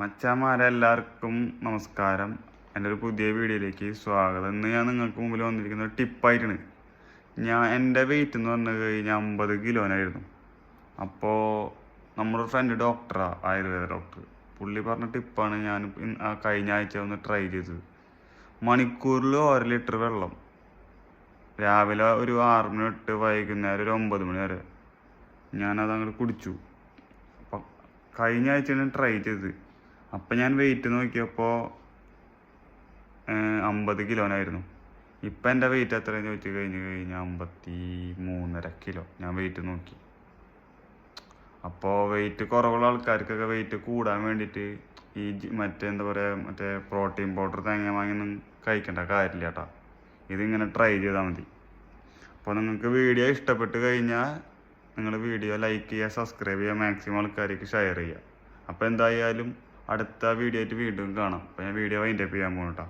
മച്ചാമാരെല്ലാവർക്കും നമസ്കാരം. എന്റെ ഒരു പുതിയ വീഡിയോയിലേക്ക് സ്വാഗതം. ഇന്ന് ഞാൻ നിങ്ങൾക്ക് മുമ്പിൽ വന്നിരിക്കുന്ന ഒരു ടിപ്പായിട്ടാണ് ഞാൻ എന്റെ വെയിറ്റ് എന്ന് പറഞ്ഞു കഴിഞ്ഞാൽ അമ്പത് കിലോനായിരുന്നു അപ്പോൾ നമ്മുടെ ഫ്രണ്ട് ഡോക്ടറാണ് ആയുർവേദ ഡോക്ടർ പുള്ളി പറഞ്ഞ ടിപ്പാണ് ഞാൻ കഴിഞ്ഞ ആഴ്ച ഒന്ന് ട്രൈ ചെയ്തത്. മണിക്കൂറിൽ ഒരു ലിറ്റർ വെള്ളം. രാവിലെ ഒരു ആറ് മണി തൊട്ട് വൈകുന്നേരം ഒരു ഒമ്പത് മണി വരെ. ഞാനത് അങ്ങോട്ട് കുടിച്ചു. കഴിഞ്ഞ ആഴ്ചയാണ് ട്രൈ ചെയ്തത്. അപ്പം ഞാൻ വെയിറ്റ് നോക്കിയപ്പോൾ അമ്പത് കിലോനായിരുന്നു ഇപ്പം എന്റെ വെയിറ്റ് എത്രയെന്ന് ചോദിച്ചു കഴിഞ്ഞ് കഴിഞ്ഞാൽ അമ്പത്തി മൂന്നര കിലോ ഞാൻ വെയിറ്റ് നോക്കി. അപ്പോൾ വെയിറ്റ് കുറവുള്ള ആൾക്കാർക്കൊക്കെ വെയിറ്റ് കൂടാൻ വേണ്ടിയിട്ട് ഈ മറ്റേ എന്താ പറയുക മറ്റേ പ്രോട്ടീൻ പൗഡർ തേങ്ങ വാങ്ങിയൊന്നും കഴിക്കേണ്ട കാര്യമില്ല കേട്ടോ. ഇതിങ്ങനെ ട്രൈ ചെയ്താൽ മതി. അപ്പോൾ നിങ്ങൾക്ക് വീഡിയോ ഇഷ്ടപ്പെട്ട് കഴിഞ്ഞാൽ നിങ്ങൾ വീഡിയോ ലൈക്ക് ചെയ്യുക സബ്സ്ക്രൈബ് ചെയ്യുക മാക്സിമം ആൾക്കാർക്ക് ഷെയർ ചെയ്യുക. അപ്പോൾ എന്തായാലും അടുത്ത വീഡിയോ ആയിട്ട് വീണ്ടും കാണാം. അപ്പോൾ ഞാൻ വീഡിയോ വൈൻഡപ്പ് ചെയ്യാൻ പോകും കേട്ടോ